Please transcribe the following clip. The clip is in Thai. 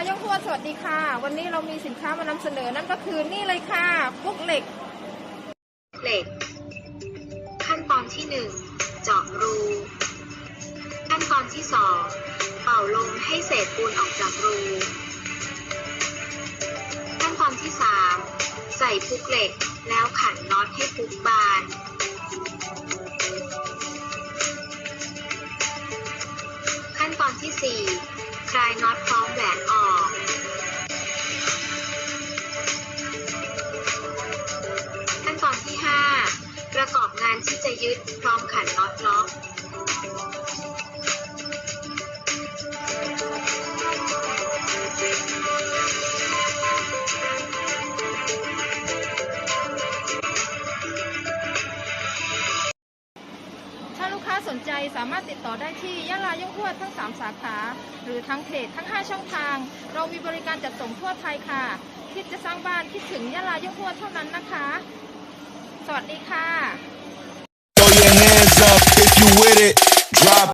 สวัสดีค่ะ วันนี้เรามีสินค้ามานำเสนอนั่นก็คือนี่เลยค่ะปุ๊กเหล็ก เหล็ก ขั้นตอนที่ 1 เจาะรู ขั้นตอนที่ 2 เป่าลมให้เศษปูนออกจากรู ขั้นตอนที่ 3 ใส่พุกเหล็กแล้วขันน็อตให้พุกบานขั้นตอนที่ 4 คลายน็อตพร้อมแหวนออก ที่จะยึดพร้อมขันน็อตล็อกถ้าลูกค้าสนใจสามารถติดต่อได้ที่ยะลายกหวดทั้ง 3 สาขา หรือทั้งเพจทั้ง 5 ช่องทาง เรามีบริการจัดส่งทั่วไทยค่ะ คิดจะสร้างบ้านคิดถึงยะลายกหวดเท่านั้นนะคะ สวัสดีค่ะ you with it. Drop